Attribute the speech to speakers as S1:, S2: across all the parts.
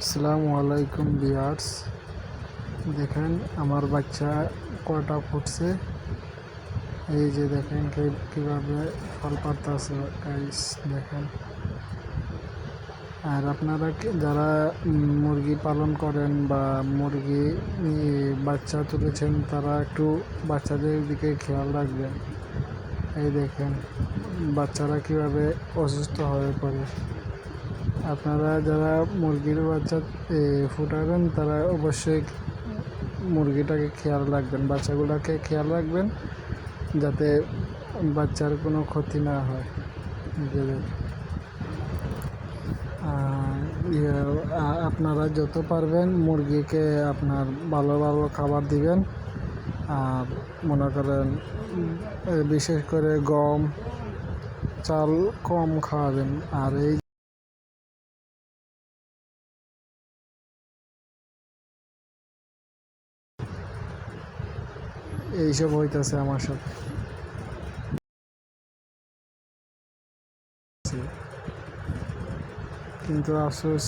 S1: আসসালামু আলাইকুম বিয়ার্স দেখেন আমার বাচ্চা কটা ফুটছে। এই যে দেখেন কীভাবে ফল পারতেছে গাইস দেখেন। আর আপনারা যারা মুরগি পালন করেন বা মুরগি বাচ্চা তুলেছেন, তারা একটু বাচ্চাদের দিকে খেয়াল রাখবেন। এই দেখেন, বাচ্চারা কীভাবে অসুস্থ হয়ে পড়ে। আপনারা যারা মুরগির বাচ্চা ফুটাবেন তারা অবশ্যই মুরগিটাকে খেয়াল রাখবেন বাচ্চাগুলোকে খেয়াল রাখবেন যাতে বাচ্চার কোনো ক্ষতি না হয়। ইয়ে, আপনারা যত পারবেন মুরগিকে আপনার ভালো ভালো খাবার দিবেন। আর মনে করেন বিশেষ করে গম চাল কম খাওয়াবেন। আর এই এইসব হইতেছে আমার সাথে। কিন্তু আফসোস,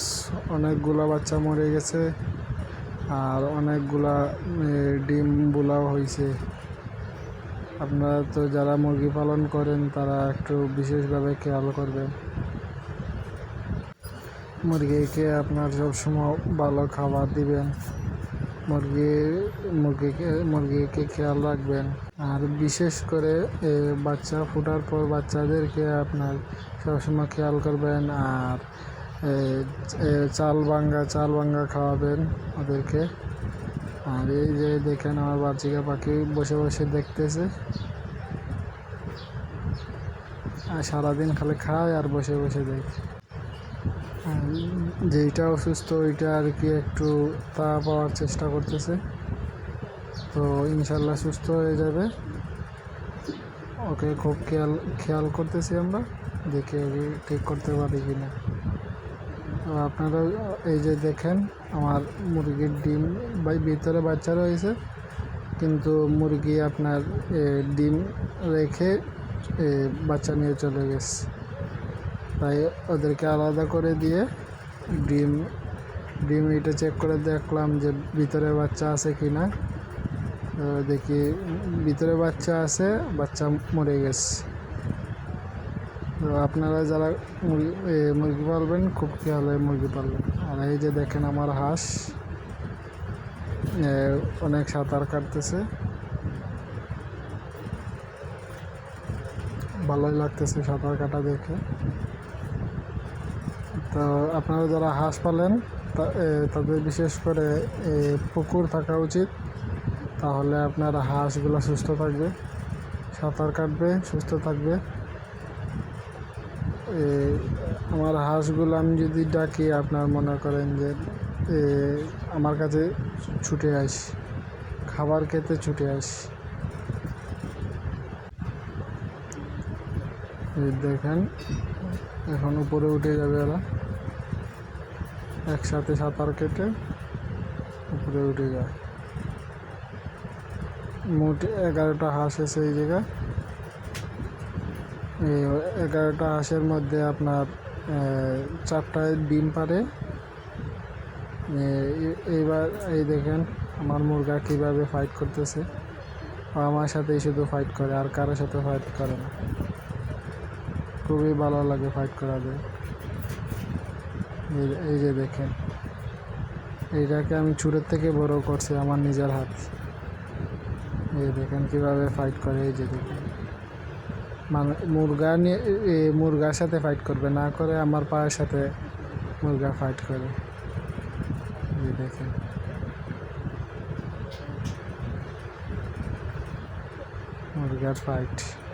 S1: অনেকগুলা বাচ্চা মরে গেছে আর অনেকগুলা ডিম বুলাও হয়েছে আপনারা তো যারা মুরগি পালন করেন, তারা একটু বিশেষভাবে খেয়াল করবেন। মুরগিকে আপনার সবসময় ভালো খাবার দিবেন। মুরগি, মুরগিকে মুরগিকে খেয়াল রাখবেন। আর বিশেষ করে বাচ্চা ফোটার পর বাচ্চাদেরকে আপনার সবসময় খেয়াল করবেন। আর চাল ভাঙ্গা চাল ভাঙ্গা খাওয়াবেন ওদেরকে। আর এই যে দেখেন আমার বাচ্চিকা পাখি বসে বসে দেখতেছে। আর সারাদিন খালি খায় আর বসে বসে দেখে যেইটা অসুস্থ ওইটা আর কি একটু তা পাওয়ার চেষ্টা করতেছে। তো ইনশাল্লাহ সুস্থ হয়ে যাবে। ওকে খুব খেয়াল খেয়াল করতেছি আমরা, দেখে ঠিক করতে পারি কি না আপনারা এই যে দেখেন, আমার মুরগির ডিম ভিতরে বাচ্চা রয়েছে, কিন্তু মুরগি আপনার ডিম রেখে বাচ্চা নিয়ে চলে গেছে। তাই ওদেরকে আলাদা করে দিয়ে ডিম ডিম এটা চেক করে দেখলাম যে ভিতরে বাচ্চা আছে কি না দেখি ভিতরে বাচ্চা আছে, বাচ্চা মরে গেছে। তো আপনারা যারা মুরগি মুরগি পালবেন, খুব খেয়ালে মুরগি পালবেন। আর এই যে দেখেন আমার হাঁস অনেক সাঁতার কাটতেছে। ভালোই লাগতেছে সাঁতার কাটা দেখে। তো আপনারা যারা হাঁস পালেন তাদের বিশেষ করে পুকুর থাকা উচিত। তাহলে আপনার হাঁসগুলো সুস্থ থাকবে, সাঁতার কাটবে, সুস্থ থাকবে। আমার হাঁসগুলো আমি যদি ডাকি, আপনার মনে করেন যে আমার কাছে ছুটে আস খাবার খেতে ছুটে আস দেখেন, এখন উপরে উঠে যাবে এরা। একসাথে সাঁতার কেটে উপরে উঠে যায়। মোট এগারোটা হাঁস আছে এই জায়গায়। এই এগারোটা হাঁসের মধ্যে আপনার চারটায় ডিম পারে এইবার এই দেখেন আমার মুরগা কীভাবে ফাইট করতেছে। আমার সাথেই শুধু ফাইট করে, আর কারোর সাথে ফাইট করে না। খুবই ভালো লাগে ফাইট করা যায় এই- যে দেখেন। এইটাকে আমি চুরের থেকে বড় করছি আমার নিজের হাত। এই দেখেন কীভাবে ফাইট করে, এই যে দেখেন। মানে মুরগা নিয়ে মুরগার সাথে ফাইট করবে, না করে আমার পায়ের সাথে মুরগা ফাইট করে। এই দেখেন। মুরগার ফাইট